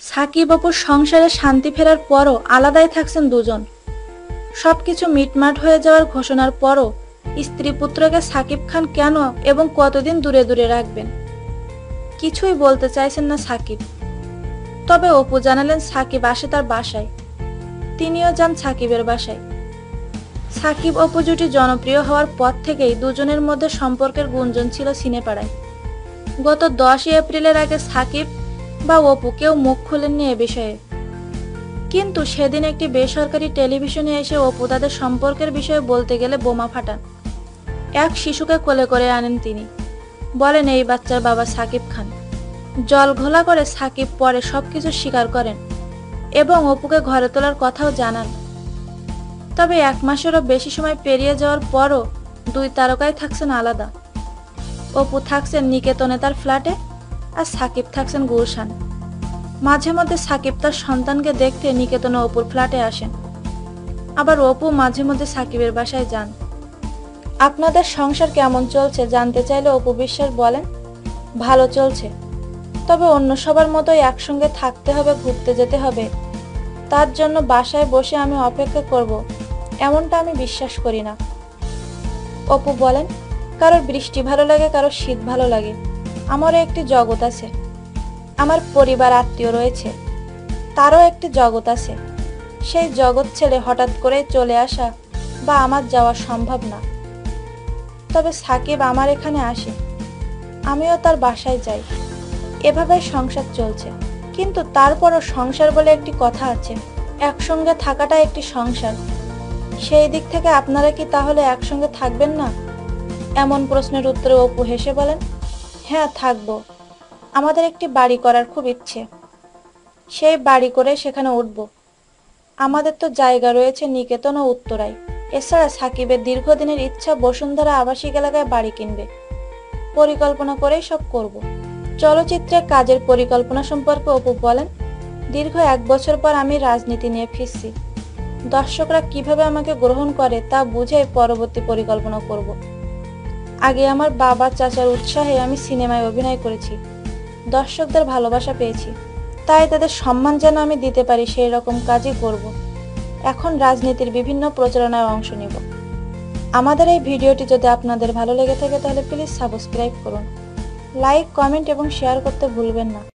সাকিব অপুর সংসারে শান্তি ফেরার পরও আলাদাই থাকছেন দুজন। সবকিছু মিটমাট হয়ে যাওয়ার ঘোষণার পরও স্ত্রী পুত্রকে সাকিব খান কেন এবং কতদিন দূরে দূরে রাখবেন? কিছুই বলতে চাইছেন না সাকিব। তবে অপু জানালেন সাকিব আসে তার বাসায়। তিনিও যান সাকিবের বাসায়। সাকিব অপু জুটি জনপ্রিয় হওয়ার পর থেকেই দুজনের মধ্যে সম্পর্কের গুঞ্জন ছিল সিনেপাড়ায়। গত দশই এপ্রিলের আগে সাকিব বা অপু কেউ মুখ খুলেননি এ বিষয়ে। কিন্তু সেদিন একটি বেসরকারি টেলিভিশনে এসে অপু তাদের সম্পর্কের বিষয়ে বলতে গেলে বোমা ফাটান। এক শিশুকে কোলে করে আনেন তিনি। বলেন, এই বাচ্চার বাবা সাকিব খান। জল ঘোলা করে সাকিব পরে সবকিছু স্বীকার করেন এবং অপুকে ঘরে তোলার কথাও জানান। তবে এক মাসেরও বেশি সময় পেরিয়ে যাওয়ার পরও দুই তারকাই থাকছেন আলাদা। অপু থাকছেন নিকেতনে তার ফ্ল্যাটে আর সাকিব থাকছেন গুলশান। মাঝে মধ্যে সাকিব তার সন্তানকে দেখতে নিকেতনে অপুর ফ্ল্যাটে আসেন। আবার অপু মাঝে মধ্যে সাকিবের বাসায় যান। আপনাদের সংসার কেমন চলছে জানতে চাইলে অপু বিশ্বাস বলেন, ভালো চলছে। তবে অন্য সবার মতোই একসঙ্গে থাকতে হবে, ঘুরতে যেতে হবে। তার জন্য বাসায় বসে আমি অপেক্ষা করব। এমনটা আমি বিশ্বাস করি না। অপু বলেন, কারোর বৃষ্টি ভালো লাগে, কারোর শীত ভালো লাগে। আমারও একটি জগৎ আছে। আমার পরিবার আত্মীয় রয়েছে। তারও একটি জগৎ আছে। সেই জগৎ ছেড়ে হঠাৎ করে চলে আসা বা আমার যাওয়া সম্ভব না। তবে সাকিব আমার এখানে আসে। আমিও তার বাসায় যাই। এভাবেই সংসার চলছে। কিন্তু তারপরও সংসার বলে একটি কথা আছে। একসঙ্গে থাকাটা একটি সংসার। সেই দিক থেকে আপনারা কি তাহলে একসঙ্গে থাকবেন না? এমন প্রশ্নের উত্তরে অপু হেসে বলেন হ্যাঁ থাকব। আমাদের একটি বাড়ি করার খুব ইচ্ছে। সেই বাড়ি করে সেখানে উঠব। আমাদের তো জায়গা রয়েছে নিকেতন ও উত্তরায় এছাড়া সাকিবের দীর্ঘদিনের ইচ্ছা বসুন্ধরা আবাসিক এলাকায় বাড়ি কিনবে। পরিকল্পনা করেই সব করব। চলচ্চিত্রে কাজের পরিকল্পনা সম্পর্কে অপু বলেন, দীর্ঘ এক বছর পর আমি রাজনীতি নিয়ে ফিরছি। দর্শকরা কীভাবে আমাকে গ্রহণ করে তা বুঝেই পরবর্তী পরিকল্পনা করব। আগে আমার বাবা চাচার উৎসাহে আমি সিনেমায় অভিনয় করেছি। দর্শকদের ভালোবাসা পেয়েছি। তাই তাদের সম্মান যেন আমি দিতে পারি সেই রকম কাজই করব। এখন রাজনীতির বিভিন্ন প্রচারণায় অংশ নেব। আমাদের এই ভিডিওটি যদি আপনাদের ভালো লেগে থাকে, তাহলে প্লিজ সাবস্ক্রাইব করুন। লাইক কমেন্ট এবং শেয়ার করতে ভুলবেন না।